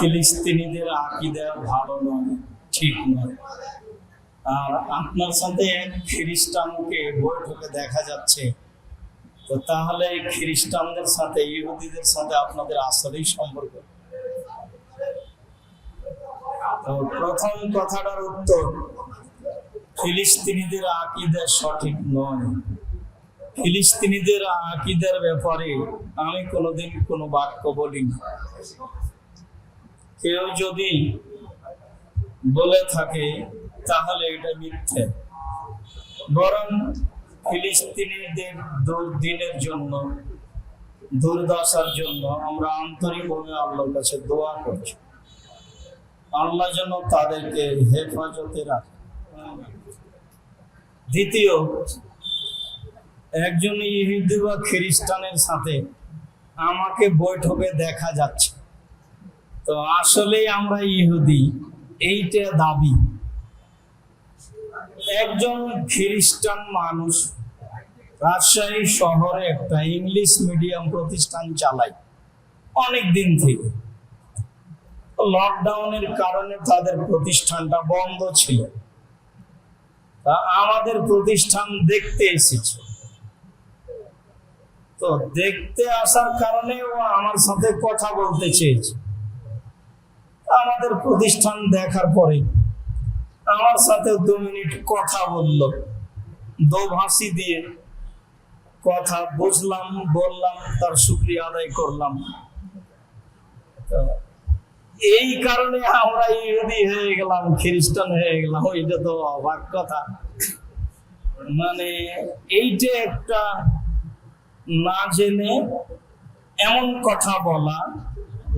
ফিলিস্তিনিদের আকিদা ভালো নয়, ঠিক নয়। আর আপনার সাথে এক খ্রিস্টানকে বৈঠকে দেখা যাচ্ছে। তো তাহলে খ্রিস্টানদের সাথে, ইহুদিদের সাথে আপনাদের আসলেই সম্পর্ক। তো প্রথম কথাটার উত্তর, ফিলিস্তিনিদের আকিদা সঠিক নয়। ফিলিস্তিনিদের আকিদের ব্যাপারে আমি কোনোদিন কোনো বাক্য বলিনি। কেউ যদি বলে থাকে, তাহলে এটা মিথ্যে। বরং ফিলিস্তিনিদের দুর্দিনের জন্য, দুর্দশার জন্য আমরা আন্তরিকভাবে আল্লাহর কাছে দোয়া করছি। আল্লাহ যেন তাদেরকে হেফাজতে রাখে। দ্বিতীয়, একজন ইহুদি বা খ্রিস্টানের সাথে আমাকে বৈঠকে দেখা যাচ্ছে। তো আসলে আমরা ইহুদি, এইটা দাবি। একজন খ্রিস্টান মানুষ রাজশাহী শহরে একটা ইংলিশ মিডিয়াম প্রতিষ্ঠান চালায় অনেক দিন থেকে। লকডাউনের কারণে তাদের প্রতিষ্ঠানটা বন্ধ ছিল। তা আমাদের প্রতিষ্ঠান দেখতে এসেছে। তো দেখতে আসার কারণে ও আমার সাথে কথা বলতে চেয়েছে। আমাদের প্রতিষ্ঠান দেখার পরে আমার সাথে দু মিনিট কথা বলল। দোভাষী দিয়ে কথা বুঝলাম, বললাম, তার শুক্রিয়া আদায় করলাম। এই কারণে আমরা ইহুদি হয়ে গেলাম, খ্রিস্টান হয়ে গেলাম, এটা তো অবাক কথা। মানে এইটা একটা না জেনে এমন কথা বলা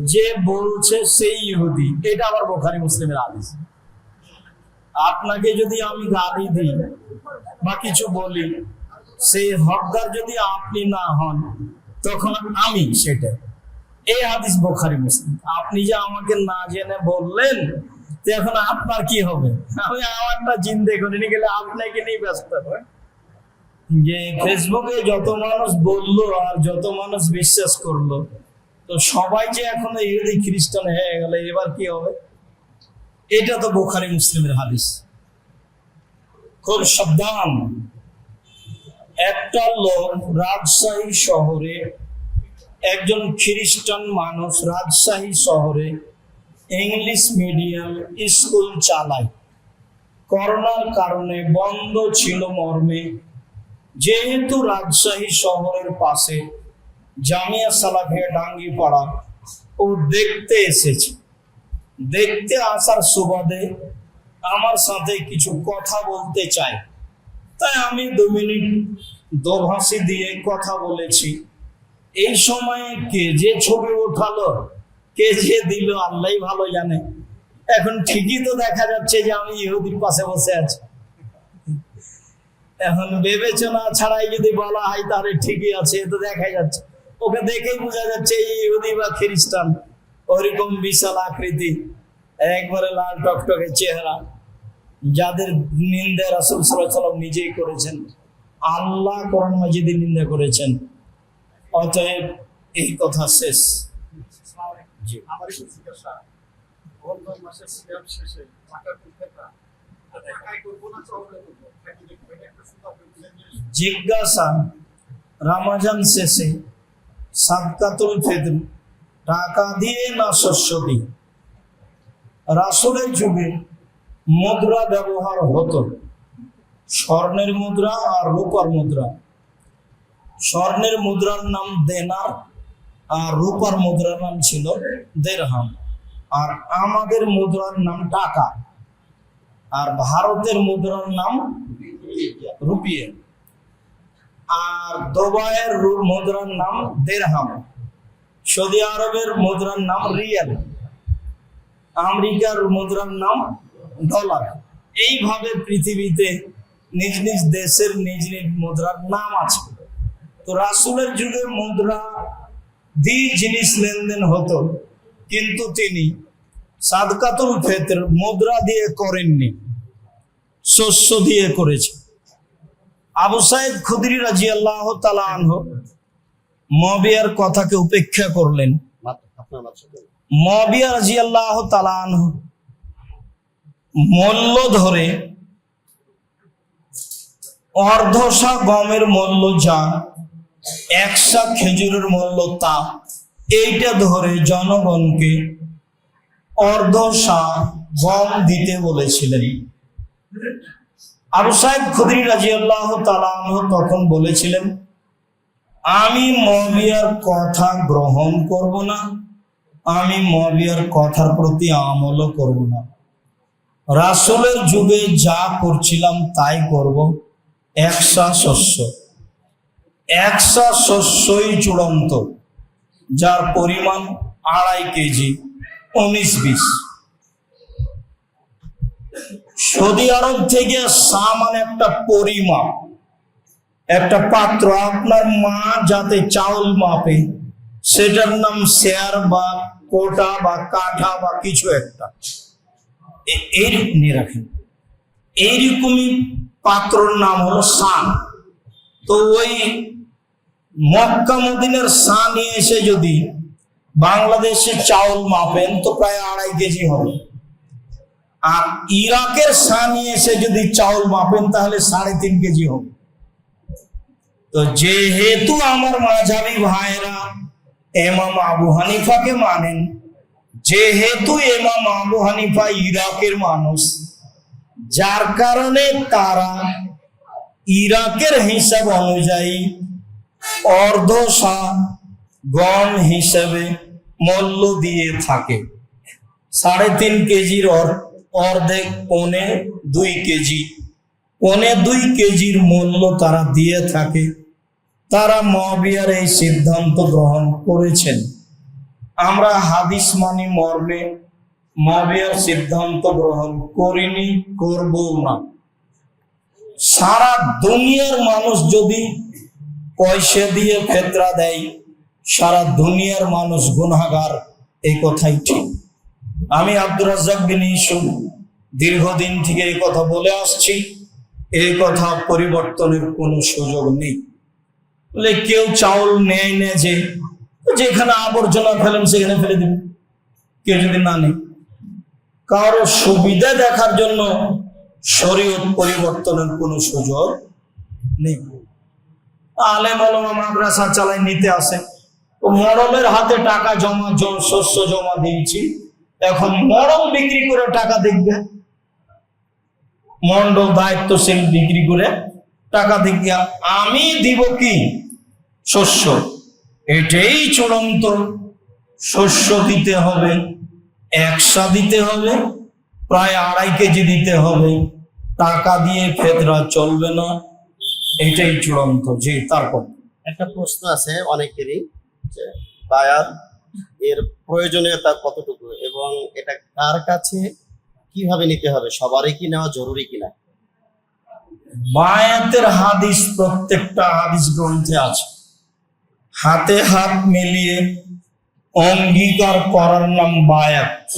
যে বলছে সেই ইহুদি, এটা আবার বোখারি মুসলিমের আদেশ আপনাকে যদি আমি গালি দিই বা কিছু বলি, সেই হকদার যদি আপনি না হন, তখন আমি সেটা। এই হাদিস বোখারি মুসলিম। আপনি যে আমাকে না জেনে বললেন এখন আপনার কি হবে? আমি আমারটা চিন্তা করে নিয়ে গেলে আপনাকে নিয়ে ব্যস্ত যে ফেসবুকে যত মানুষ বলল আর যত মানুষ বিশ্বাস করল তো সবাই যে এখন ইহুদি খ্রিস্টান হয়ে গেল, এবার কি হবে? এটা তো বোখারি মুসলিমের হাদিস। খুব সাবধান। একটা লোক রাজশাহী শহরে, একজন খ্রিস্টান মানুষ রাজশাহী শহরে ইংলিশ মিডিয়াম স্কুল চালায়। করোনার কারণে বন্ধ ছিল মর্মে। যেহেতু রাজশাহী শহরের পাশে জামিয়া সালাফিয়া ডাঙ্গি পাড়া ও দেখতে এসেছে। দেখতে আসার সুবাদে আমার সাথে কিছু কথা বলতে চায়। তাই আমি দু মিনিট দোভাষী দিয়ে কথা বলেছি। এই সময়ে কে যে ছবি ওঠালো কে যে দিল আল্লাহ ভালো জানে। এখন ঠিকই তো দেখা যাচ্ছে যে আমি ইহুদির পাশে বসে আছি। এখন বিবেচনা ছাড়াই যদি বলা হয় তাহলে ঠিকই আছে, এ তো দেখা যাচ্ছে। ওকে দেখেই বোঝা যাচ্ছে ইহুদি বা খ্রিস্টান ওরকম বিশাল আকৃতি। একবারে লাল টকটকে চেহারা। যাদের নিন্দা রাসুল সাল্লাম নিজেই করেছেন। আল্লাহ কোরআন মাজিদের নিন্দা করেছেন। অতএব এই কথা শেষ। আমার জিজ্ঞাসা। মাসের শেষে জিজ্ঞাসা রামাজান শেষে সাদকাতুল ফেদর টাকা দিয়ে না শস্য দিয়ে। রাসুলের যুগে মুদ্রা ব্যবহার হতো। স্বর্ণের মুদ্রা আর রূপার মুদ্রা। স্বর্ণের মুদ্রার নাম দেনার আর রূপার মুদ্রার নাম ছিল দেড়হাম আর আমাদের মুদ্রার নাম টাকা। আর ভারতের মুদ্রার নাম রুপিয়ে। আর দুবাইয়ের মুদ্রার নাম দেড়হাম। সৌদি আরবের মুদ্রার নাম রিয়াল। আমেরিকার মুদ্রার নাম ডলার। এইভাবে পৃথিবীতে নিজ নিজ দেশের নিজ নিজ মুদ্রার নাম আছে। তো রাসুলের যুগে মুদ্রা দিয়ে জিনিস লেনদেন হতো, কিন্তু তিনি সাদকাতুল ফেতর মুদ্রা দিয়ে করেননি, শস্য দিয়ে করেছে আবু সাইদ খুদরি রাজি আল্লাহ মবিয়ার কথাকে উপেক্ষা করলেন। মবিয়া রাজিয়াল্লাহ তালান মূল্য ধরে অর্ধশা গমের মূল্য যা একশা খেজুরের মূল্য তা এইটা ধরে জনগণকে অর্ধশা গম দিতে বলেছিলেন। আবু সাহেব খুদরি রাজিয়াল্লাহ তালাহ তখন বলেছিলেন, আমি মবিয়ার কথা গ্রহণ করব না, আমি মবিয়ার কথার প্রতি আমলও করব না। রাসুলের যুগে যা করছিলাম তাই করব একসা শস্য। একসা শস্যই চূড়ান্ত, যার পরিমাণ আড়াই কেজি, উনিশ বিশ। সৌদি আরব থেকে সামান একটা পরিমাপ, একটা পাত্র, আপনার মা যাতে চাউল মাপে, সেটার নাম শেয়ার বা কোটা বা কাঠা বা কিছু একটা। এ- এই নিয়ে রাখেন। এইরকমই পাত্রর নাম হলো সান তো ওই মক্কা মদিনের সান এসে যদি বাংলাদেশে চাউল মাপেন, তো প্রায় আড়াই কেজি হবে। আর ইরাকের সান এসে যদি চাউল মাপেন, তাহলে সাড়ে তিন কেজি হবে। তো যেহেতু আমার মাঝাবি ভাইরা এমাম আবু হানিফাকে মানেন, যেহেতু এমাম আবু হানিফা ইরাকের মানুষ, যার কারণে তারা ইরাকের হিসাব অনুযায়ী অর্ধশা গম হিসেবে মূল্য দিয়ে থাকে। সাড়ে তিন কেজির অর- অর্ধেক পৌনে দুই কেজি। পৌনে দুই কেজির মূল্য তারা দিয়ে থাকে। তারা মহাবিয়ার এই সিদ্ধান্ত গ্রহণ করেছেন। আমরা হাদিস মানি মর্মে মবিয়ার সিদ্ধান্ত গ্রহণ করিনি করব না। সারা দুনিয়ার মানুষ যদি পয়সা দিয়ে ফেতরা দেয়, সারা দুনিয়ার মানুষ গুনাগার এই কথাই ঠিক। আমি আব্দুর রাজ্জাক বিন ইসুফ দীর্ঘদিন থেকে এই কথা বলে আসছি। এই কথা পরিবর্তনের কোনো সুযোগ নেই। বলে কেউ চাউল নেয় না যে, যেখানে আবর্জনা ফেলেন সেখানে ফেলে দিন কেউ যদি না নেই কারও সুবিধা দেখার জন্য শরীয়ত পরিবর্তনের কোনো সুযোগ নেই। আলেম আলমা মাদ্রাসা চালাই নিতে আসে। মরমের হাতে টাকা জমা শস্য জমা দিয়েছি। এখন মরম বিক্রি করে টাকা দেখবে। মন্ডল দায়িত্বশীল বিক্রি করে টাকা দেখবে আমি দিব কি? শস্য। এটাই চূড়ান্ত। শস্য দিতে হবে, একশা দিতে হবে, প্রায় আড়াই কেজি দিতে হবে। টাকা দিয়ে ফেদরা চলবে না। এটাই চূড়ান্ত জি তারপর। একটা প্রশ্ন আছে অনেকেরই, যে বায়াত এর প্রয়োজনীয়তা কতটুকু এবং এটা কার কাছে কীভাবে নিতে হবে? সবারই কি নেওয়া জরুরি কিনা? বায়াতের হাদিস প্রত্যেকটা হাদিস গ্রন্থে আছে। হাতে হাত মিলিয়ে অঙ্গীকার করার নাম বায়াত।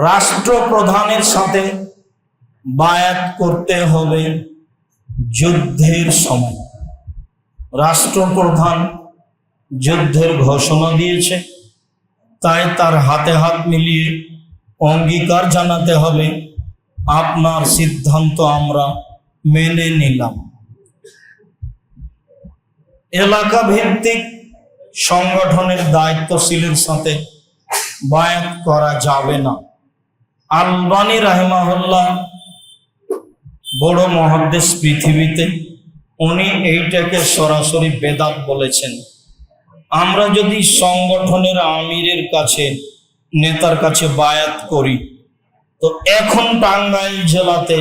রাষ্ট্রপ্রধানের সাথে বায়াত করতে হবে যুদ্ধের সময়। রাষ্ট্রপ্রধান যুদ্ধের ঘোষণা দিয়েছে। তাই তার হাতে হাত মিলিয়ে অঙ্গীকার জানাতে হবে আপনার সিদ্ধান্ত আমরা মেনে নিলাম। এলাকা ভিত্তিক সংগঠনের দায়িত্বশীলের সাথে বায়াত করা যাবে না। আলবানী রাহেমাহুল্লাহ, বড় মহাদেশ পৃথিবীতে, উনি এইটাকে সরাসরি বেদাত বলেছেন। আমরা যদি সংগঠনের আমিরের কাছে, নেতার কাছে বায়াত করি, তো এখন টাঙ্গাইল জেলাতে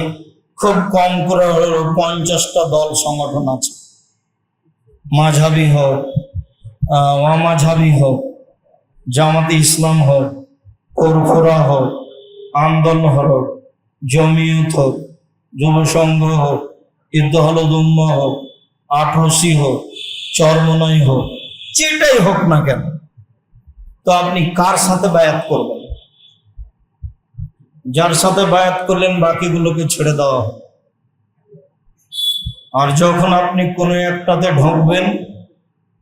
খুব কম করে হলেও পঞ্চাশটা দল সংগঠন আছে। মাঝাবি হোক অমাঝাবি হোক, জামাতে ইসলাম হোক ফুরফুরা হোক, আন্দোলন হোক, জমিয়ত হোক, যুব সংঘ হোক ইদ্দহলদুম্মা হোক আঠারোশি হোক, চরমনাই হোক যেটাই হোক না কেন, তো আপনি কার সাথে বায়াত করবেন? যার সাথে বায়াত করলেন বাকিগুলোকে ছেড়ে দেওয়া আর যখন আপনি কোনো একটাতে ঢুকবেন,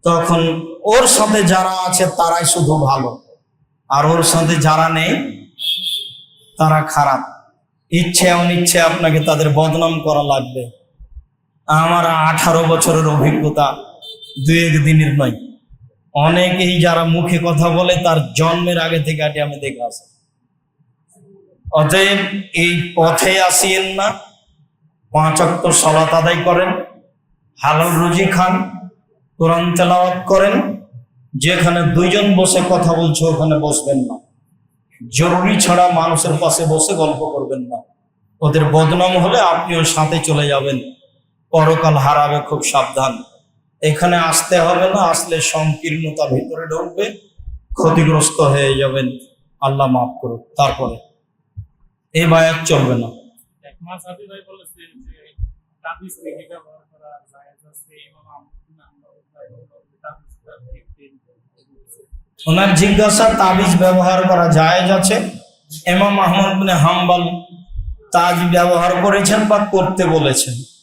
তখন ওর সাথে যারা আছে তারাই শুধু ভালো। আর ওর সাথে যারা নেই, তারা খারাপ। ইচ্ছে অনিচ্ছে আপনাকে তাদের বদনাম করা লাগবে। আমার আঠারো বছরের অভিজ্ঞতা দু এক দিনের নয়। অনেকেই যারা মুখে কথা বলে, তার জন্মের আগে থেকে আটি আমি দেখে আসি। অতএব এই পথে আসিয়েন না। পাঁচ অক্ট সলাত আদায় করেন, হালাল রুজি খান, কোরআন তেলাওয়াত করেন, যেখানে দুইজন বসে কথা বলছে, ওখানে বসবেন না। জরুরি ছাড়া মানুষের পাশে বসে গল্প করবেন না। ওদের বদনাম হলে আপনিও সাথে চলে যাবেন। পরকাল হারাবে, খুব সাবধান। এখানে আসতে হবে না আসলে সংকীর্ণতা ভিতরে ঢুকবে ক্ষতিগ্রস্ত হয়ে যাবেন। আল্লাহ মাফ করুক। তারপরে এই বায়াত চলবে না। ওনার জিজ্ঞাসা তাবিজ ব্যবহার করা জায়েজ আছে? এমাম আহমদ হাম্বাল তাজ ব্যবহার করেছেন বা করতে বলেছেন?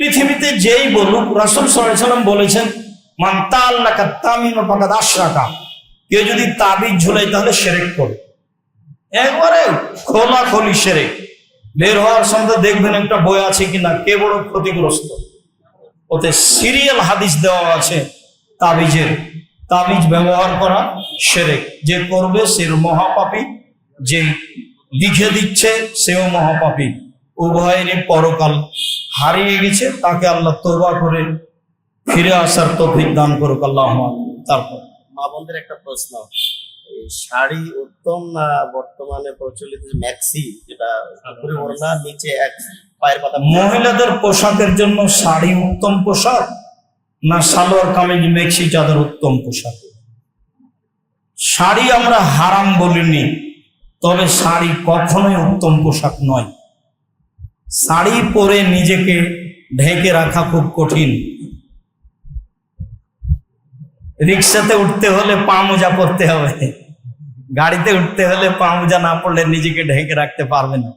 পৃথিবীতে যেই বলুক, রাসুল সাল্লাম বলেছেন, মান তাল্লা তামিম আশরাকা। কেউ যদি তাবিজ ঝুলাই, তাহলে সেরেক করে একবারে খোলা খোলি সেরেক। বের হওয়ার সঙ্গে দেখবেন একটা বই আছে কিনা, কে বড় ক্ষতিগ্রস্ত? ওতে সিরিয়াল হাদিস দেওয়া আছে, তাবিজের। তাবিজ ব্যবহার করা সেরেক। যে করবে সে মহাপাপী যে লিখে দিচ্ছে, সেও মহাপাপী। উভয়েরই পরকাল হারিয়ে গেছে তাকে আল্লাহ তোবা করে ফিরে আসার তৌফিক দান করুক আল্লাহ তারপর মা বোনদের একটা প্রশ্ন এই শাড়ি উত্তম না বর্তমানে প্রচলিত ম্যাক্সি যেটা উপরে ওড়না নিচে এক পায়ের পাতা মহিলাদের পোশাকের জন্য শাড়ি উত্তম পোশাক না সালোয়ার কামিজ মেক্সি চাদর উত্তম পোশাক? শাড়ি আমরা হারাম বলিনি তবে শাড়ি কখনোই উত্তম পোশাক নয়। শাড়ি পরে নিজেকে ঢেকে রাখা খুব কঠিন। রিক্সাতে উঠতে হলে পা মোজা পরতে হবে। গাড়িতে উঠতে হলে পা মোজা না পড়লে নিজেকে ঢেকে রাখতে পারবে না।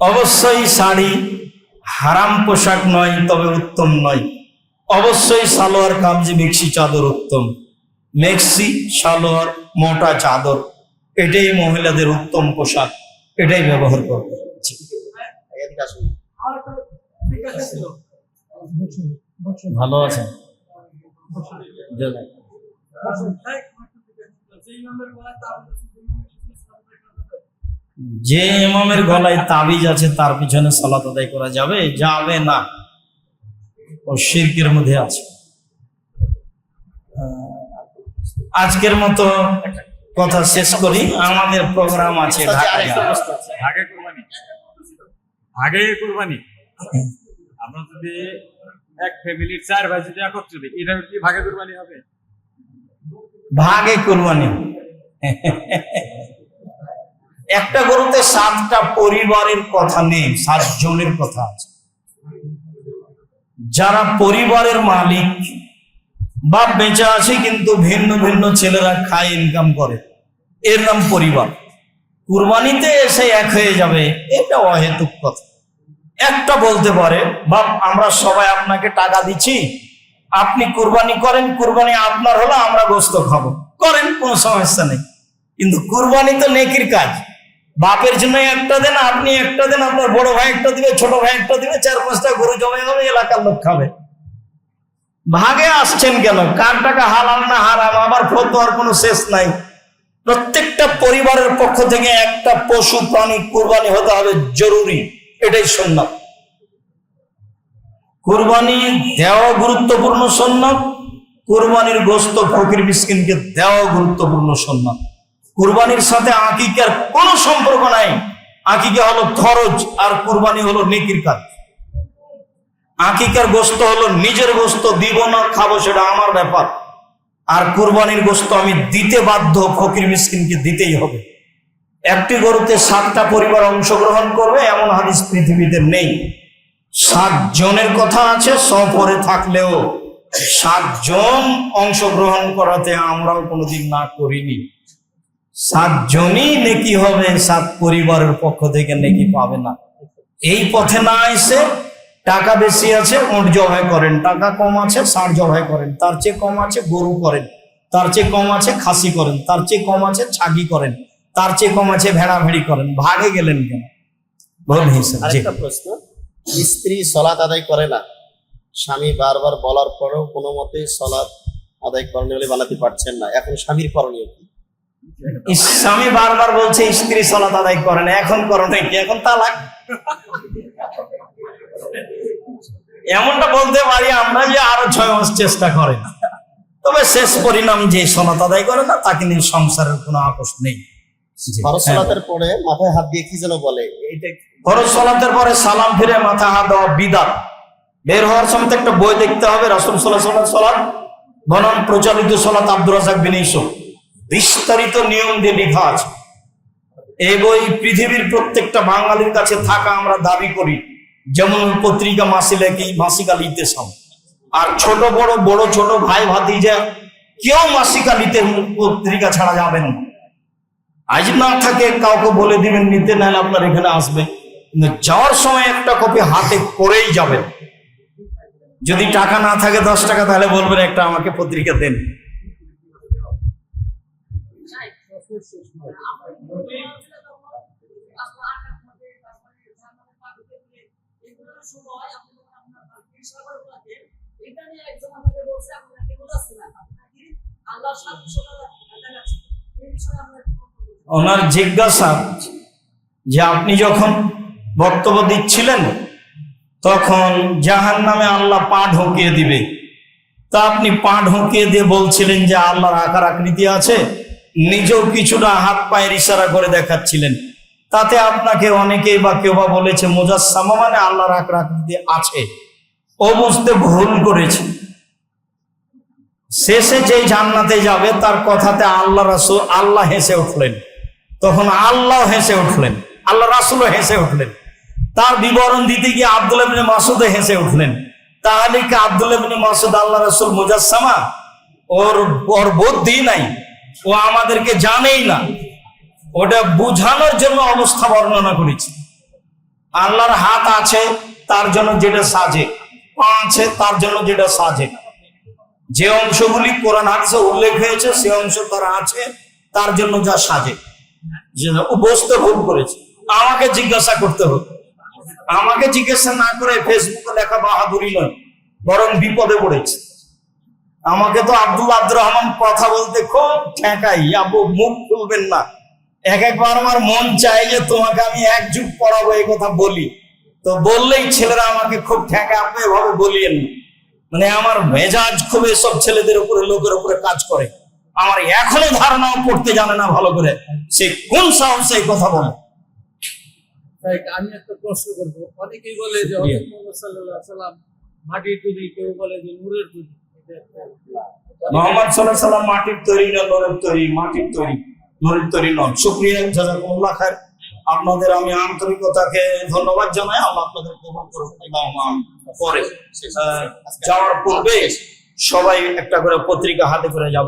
অবশ্যই শাড়ি হারাম পোশাক নয়, তবে উত্তম নয়। অবশ্যই সালোয়ার, কামজি, মেক্সি চাদর উত্তম। মেক্সি, সালোয়ার, মোটা চাদর, এটাই মহিলাদের উত্তম পোশাক, এটাই ব্যবহার করবে। এদিকে আসুন। ভালো আছেন? যে ইমামের গলায় তাবিজ আছে, যে ইমামের গলায় তাবিজ আছে তার পিছনে সালাত আদায় করা যাবে? যাবে না। ও শিরকের মধ্যে আছে। আজকের মতো কথা শেষ করি। আমাদের প্রোগ্রাম আছে আচ্ছা, ঢাকায়। আগে কুরবানি। আমরা যদি এক ফ্যামিলির চার ভাই যদি একত্রে দিই এটা কি ভাগে কুরবানি হবে? ভাগে একটা গরুতে সাতটা পরিবারের কথা নেই সাত জনের কথা আছে। যারা পরিবারের মালিক, বাপ বেঁচে আছে কিন্তু ভিন্ন ভিন্ন ছেলেরা খায় ইনকাম করে। এর নাম পরিবার। কুরবানিতে এসে এক হয়ে যাবে, এটা অহেতুক কথা। একটা বলতে পারে, বাপ, আমরা সবাই আপনাকে টাকা দিচ্ছি, আপনি কুরবানি করেন, কুরবানি আপনার হলো, আমরা গোস্ত খাব। করেন, কোনো সমস্যা নেই। কিন্তু কুরবানি তো নেকির কাজ। বাপের জন্য একটা দেন, আপনি একটা দেন, আপনার বড় ভাই একটা দিবে, ছোট ভাই একটা দিবে, চার পাঁচটা গরু জমে হবে এলাকার লোক খাবে। ভাগে আসছেন কেন? কার টাকা হালাল না হারাম? আবার ফতোয়ার কোনো শেষ নাই। প্রত্যেকটা পরিবারের পক্ষ থেকে একটা পশু প্রাণী কুরবানি হতে হবে জরুরি। এটাই সন্ন্যত কুরবানি দেওয়া গুরুত্বপূর্ণ সন্ন্যত কুরবানির গোস্ত ফকির মিসকিনকে দেওয়া গুরুত্বপূর্ণ সন্ন্যত কুরবানির সাথে আকিকার কোনো সম্পর্ক নাই। আকিকা হলো খরচ আর কুরবানি হলো নেকির কাজ। আকিকার গোস্ত হলো নিজের গোস্ত, দিব না, খাব, সেটা আমার ব্যাপার। আর কুরবানির গোস্ত আমি দিতে বাধ্য ফকির মিসকিনকে দিতেই হবে। একটি গরুতে সাতটা পরিবার অংশগ্রহণ করবে, এমন হাদিস পৃথিবীতে নেই। সাত জনের কথা আছে, সফরে থাকলেও সাতজন অংশগ্রহণ করাতে আমরাও কোনোদিন না করিনি। সাতজনই নেকি হবে, সাত পরিবারের পক্ষ থেকে নেকি পাবে না। এই পথে না এসে টাকা বেশি আছে ওট জবাই করেন। টাকা কম আছে ষাঁড় জবাই করেন। তার চেয়ে কম আছে গরু করেন। তার চেয়ে কম আছে খাসি করেন। তার চেয়ে কম আছে ছাগি করেন। তার চেয়ে কম আছে ভেড়া ভেড়ি করেন। ভাগে গেলেন কেন? আরেকটা প্রশ্ন স্ত্রী সলাৎ আদায় করে না? স্বামী বারবার বলার পরেও কোনো মতেই সলাৎ আদায় করেনি বলে বানাতে পারছেন না। এখন স্বামীর করণীয় কি? স্বামী বারবার বলছে স্ত্রী সলাত আদায় করে না। এখন করো নাকি এখন তালাক। এমনটা বলতে পারি আমরা যে আরও ছয় মাস চেষ্টা করেন তবে শেষ পরিণাম যে সলাত আদায় করে না তাকে নিয়ে সংসারের কোনো আপোষ নেই। ফরজ। পরে মাথায় হাত দিয়ে কি যেন বলে? ফরজ সলাতের পরে সালাম ফিরে মাথা হাত দেওয়া বিদাত। বের হওয়ার সময় একটা বই দেখতে হবে রাসুল সাল্লাহ সাল্লাহ সালাম বনাম প্রচলিত সলাত আব্দুর রাজাক বিন ইউসুফ। বিস্তারিত নিয়ম দিয়ে লেখা আছে। এই বই পৃথিবীর প্রত্যেকটা বাঙালির কাছে থাকা আমরা দাবি করি। যেমন পত্রিকা মাসিলে কি মাসিকা লিতেছাম আর ছোট বড় বড় ছোট ভাই ভাতি ভাতিজা, কেউ মাসিকা লিতে পত্রিকা ছাড়া যাবেন আজ না থাকে কাউকে বলে দিবেন নিতে, নাহলে আপনার এখানে আসবে। যাওয়ার সময় একটা কপি হাতে করেই যাবেন। যদি টাকা না থাকে দশ টাকা, তাহলে বলবেন একটা আমাকে পত্রিকা দেন। ওনার জিজ্ঞাসা যে আপনি যখন বক্তব্য দিচ্ছিলেন, তখন জাহান নামে আল্লাহ পা ঢুকিয়ে দিবে। তা আপনি পা ঢুকিয়ে দিয়ে বলছিলেন যে আল্লাহর আকার আকৃতি আছে, নিজেও কিছুটা হাত পায়ের ইশারা করে দেখাচ্ছিলেন। তাতে আপনাকে অনেকেই বা কেউ বা বলেছে মোজাসামা মানে আল্লাহর আকার আকৃতি আছে। ও বুঝতে ভুল করেছে। শেষে যেই জান্নাতে যাবে, তার কথাতে আল্লাহ রাসুল, আল্লাহ হেসে উঠলেন। তখন আল্লাহ হেসে উঠলেন। আল্লাহ রাসূলও হেসে উঠলেন। তার বিবরণ দিতে গিয়ে আব্দুল ইবনে মাসুদ হেসে উঠলেন। তাহলে কি আব্দুল মাসুদ, আল্লাহ রাসূল মুজাসসামা, ওর ওর বুদ্ধি নাই। ও আমাদেরকে জানেই না। ওটা বুঝানোর জন্য অবস্থা বর্ণনা করেছি। আল্লাহর হাত আছে, তার জন্য যেটা সাজে। পা আছে, তার জন্য যেটা সাজে। যে অংশগুলি কোরআন হাদিসে উল্লেখ হয়েছে, সে অংশ তার আছে, তার জন্য যা সাজে বসতে ভুল করেছে। আমাকে জিজ্ঞাসা করতে হবে। আমাকে জিজ্ঞাসা না করে ফেসবুকে লেখা বাহাদুরি নয়, বরং বিপদে পড়েছে। আমাকে তো আব্দুল আব্দুর রহমান কথা বলতে খুব ঠেকাই আবু মুখ খুলবেন না। এক একবার আমার মন চায় যে তোমাকে আমি এক যুগ পড়াবো, এই কথা বলি। তো বললেই ছেলেরা আমাকে খুব ঠেকা আপনি এভাবে বলিয়েন না। মানে আমার মেজাজ খুব এসব ছেলেদের উপরে লোকের উপরে কাজ করে। আমার এখনও ধারণাও করতে জানে না ভালো করে। সে কোন সাহসে এই কথা বলে? আমি একটা প্রশ্ন করব। অনেকেই বলে যে সাল্লাম মাটির তৈরি কেউ বলে যে নূরের তৈরি। মোহাম্মদ সাল্লাহ সাল্লাম মাটির তৈরি না নরের তৈরি? মাটির তৈরি। নরের তৈরি নন। সুপ্রিয়া জাজাকুমুল্লাহ খায়ের আপনাদের আমি আন্তরিকতাকে ধন্যবাদ জানাই, আল্লাহ আপনাদের কবুল করুন পরে যাওয়ার পূর্বে সবাই একটা করে পত্রিকা হাতে করে যাবে।